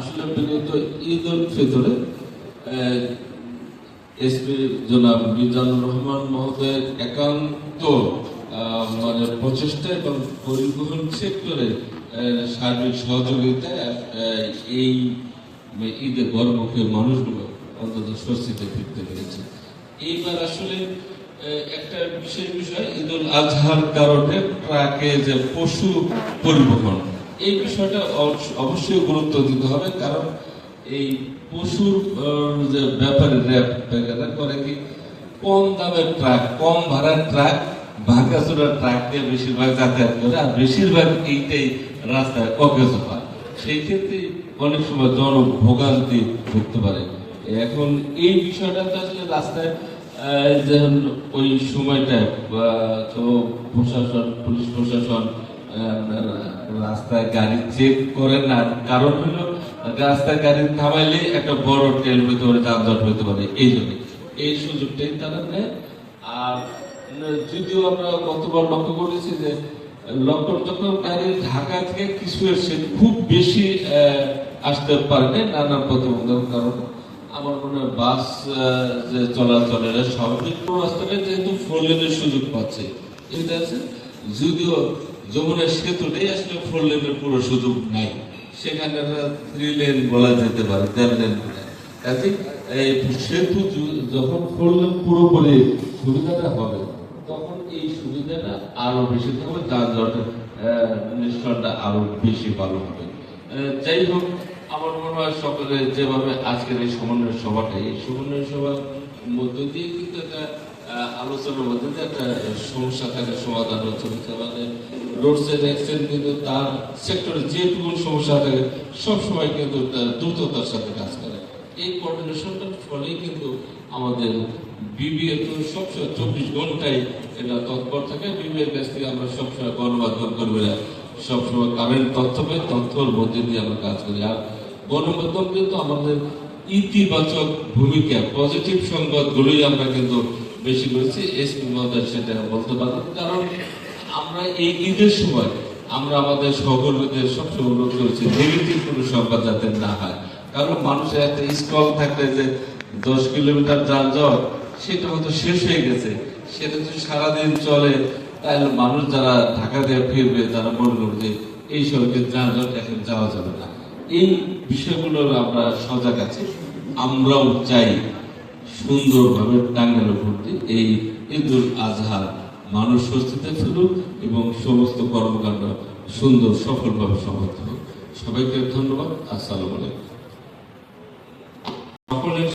আসলে বিগত ঈদ উল ফিতরে এসপি জনাব মিজানুর রহমান মহোদয়ের একান্ত মানে প্রচেষ্টা এবং পরিবহন সেক্টরে সার্বিক সহযোগিতায় এই ঈদের গর্ভমুখী মানুষগুলো অন্তত স্বস্তিতে ফিরতে পেরেছে। এইবার আসলে একটা বিশেষ বিষয় ঈদুল আজহার কারণে ট্রাকে যে পশু পরিবহন এই বিষয়টা অবশ্য- অবশ্যই গুরুত্ব দিতে হবে, কারণ এই পশুর যে ব্যাপারে র্যাপ বেগারা করে কি, কম দামের ট্রাক কম ভাড়ার ট্রাক ভাঙাচোরা ট্রাক দিয়ে বেশিরভাগ যাতায়াত করে, আর বেশিরভাগ এইটাই রাস্তায় অকেজ হয়। সেই ক্ষেত্রে অনেক সময় জনভোগান্তি ভুগতে পারে। এখন এই বিষয়টা তো আসলে রাস্তায় ওই সময়টায় তো প্রশাসন, পুলিশ প্রশাসন রাস্তায় গাড়ি চেক করে না। কারণ হলো রাস্তায় গাড়ি থামাইলে একটা বড় ট্রেন হইতে পারে, যানজট হইতে পারে, এই জন্য। এই সুযোগটাই তারা নেয়। আর যদিও আমরা গতবার লক্ষ্য করেছি যে লক্ষ্য যখন গাড়ি ঢাকা থেকে কিছু এসে খুব বেশি আসতে পারে নানা প্রতিবন্ধক কারণ। আমার মনে হয় বাস যে চলাচলের স্বাভাবিক রাস্তাটা যেহেতু ফোর সুযোগ পাচ্ছে। এটা আছে। যদিও যমুনার সেতুটাই আসলে ফোর লেনের পুরো সুযোগ নাই। সেখানে থ্রি লেন বলা যেতে পারে চার লেন এই সেতু যখন ফোর লেন পুরোপুরি সুবিধাটা হবে, তখন এই সুবিধাটা আরও বেশি থাকবে আরও বেশি ভালো হবে। যাই হোক আমার মনে হয় সকলে যেভাবে আজকের এই সমন্বয় সভাটা, এই সমন্বয় সভার মধ্য দিয়ে কিন্তু একটা আলোচনার মধ্যে দিয়ে একটা সমস্যা থাকে সমাধান হচ্ছে। মানে রোড সাইড অ্যাক্সিডেন্ট কিন্তু তার সেক্টরে যেটুকু সমস্যা থাকে, সবসময় কিন্তু তার দ্রুততার সাথে কাজ করে। এই কোঅর্ডিনেশনটার ফলেই কিন্তু আমাদের বিবিএ তো সবসময় চব্বিশ ঘন্টায় এটা তৎপর থাকে। বিবিএর কাছ থেকে আমরা সবসময় গণমাধ্যম কর্মীরা সবসময় কারেন্ট তথ্য পাই তথ্যর মধ্যে দিয়ে আমরা কাজ করি। আর গণমাধ্যম কিন্তু আমাদের ইতিবাচক ভূমিকা, পজিটিভ সংবাদগুলোই আমরা কিন্তু বেশি করেছি। এসপি মহোদয় সেটা বলতে পারেন, কারণ আমরা এই ঈদের সময় আমরা আমাদের সহকর্মীদের সবসময় অনুরোধ করেছি নেগেটিভ কোনো সংবাদ যাতে না হয়। কারণ মানুষের একটা স্টল থাকলে যে দশ কিলোমিটার যানজট, সেটা হয়তো শেষ হয়ে গেছে। সেটা যদি সারাদিন চলে, তাহলে মানুষ যারা ঢাকা থেকে ফিরবে, তারা মনে করবে এই সড়কের যানজট এখন যাওয়া যাবে না। এই বিষয়গুলোর আমরা সজাগ আছি। আমরাও চাই সুন্দরভাবে টাঙ্গালে ভর্তি এই ঈদুল আজহার মানুষ স্বস্তিতে ফেলুক এবং সমস্ত কর্মকাণ্ড সুন্দর, সফলভাবে সমর্থ হোক। সবাইকে ধন্যবাদ। আসসালামু আলাইকুম। সকলের